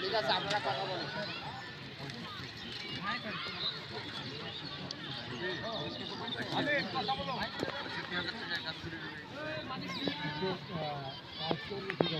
ঠিক আছে আপনারা কথা বলেন সমস্ত জিনিস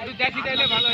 আমরা তাইলে ভালো